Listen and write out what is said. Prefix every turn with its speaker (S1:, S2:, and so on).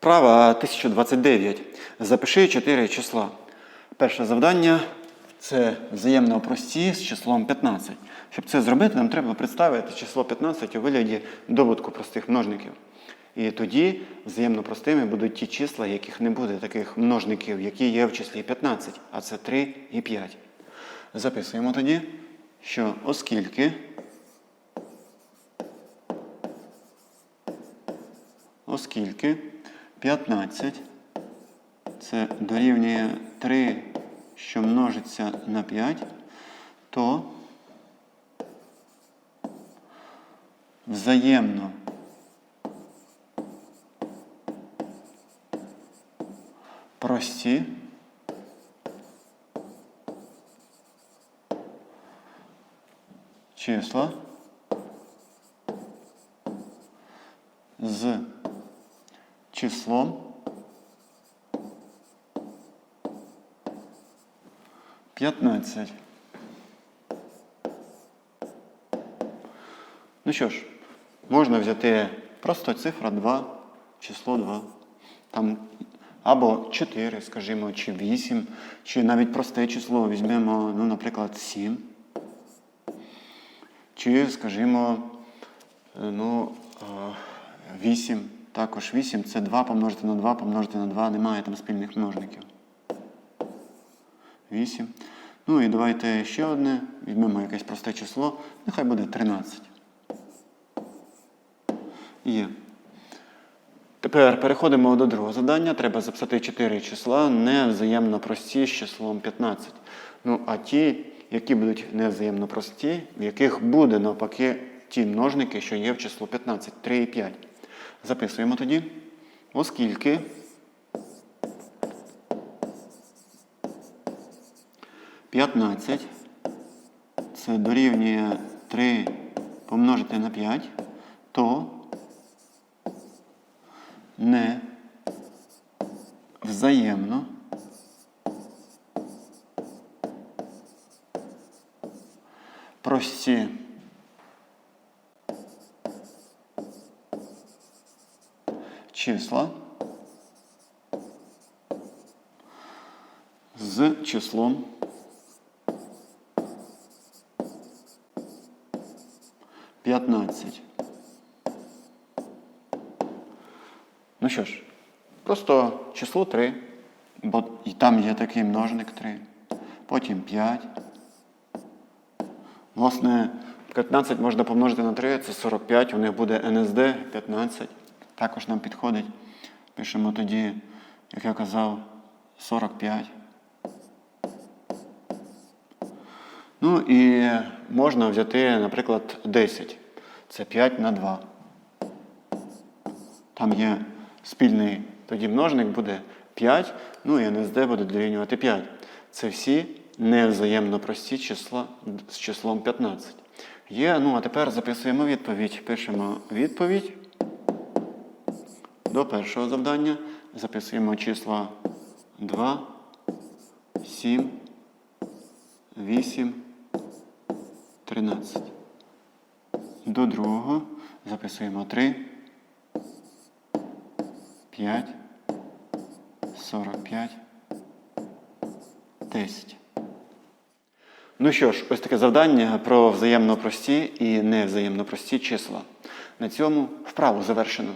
S1: Вправа 1029. Запиши 4 числа. Перше завдання це взаємно прості з числом 15. Щоб це зробити, нам треба представити число 15 у вигляді добутку простих множників. І тоді взаємно простими будуть ті числа, яких не буде таких множників, які є в числі 15, а це 3 і 5. Записуємо тоді, що оскільки оскільки 15 це дорівнює 3, що множиться на 5, то взаємно прості числа з числом 15. Ну що ж, можна взяти просто цифра 2, число 2. Там або 4, скажімо, чи 8, чи навіть просте число візьмемо, ну, наприклад, 7. Чи, скажімо, е, ну, е, 8. Також 8 це 2 помножити на 2, помножити на 2, немає там спільних множників. 8. Ну і давайте ще одне. Візьмемо якесь просте число. Нехай буде 13. Є. Тепер переходимо до другого завдання. Треба записати 4 числа невзаємно прості з числом 15. Ну, а ті, які будуть невзаємно прості, в яких буде навпаки ті множники, що є в число 15, 3 і 5. Записуємо тоді. Оскільки П'ятнадцять це дорівнює 3 помножити на 5, то не взаємно прості числа з числом П'ятнадцять. Ну що ж, просто число 3, бо і там є такий множник 3, потім 5. Власне, 15 можна помножити на 3, це 45, у них буде НСД 15. Також нам підходить. Пишемо тоді, як я казав, 45. Ну і можна взяти, наприклад, 10. Це 5 на 2. Там є спільний тоді множник буде 5, ну і НСД буде дорівнювати 5. Це всі невзаємно прості числа з числом 15. Є, ну а тепер записуємо відповідь. Пишемо відповідь до першого завдання. Записуємо числа 2, 7, 8, 13. До другого записуємо 3. 5, 45, 10. Ну що ж, ось таке завдання про взаємно прості і невзаємно прості числа. На цьому вправу завершено.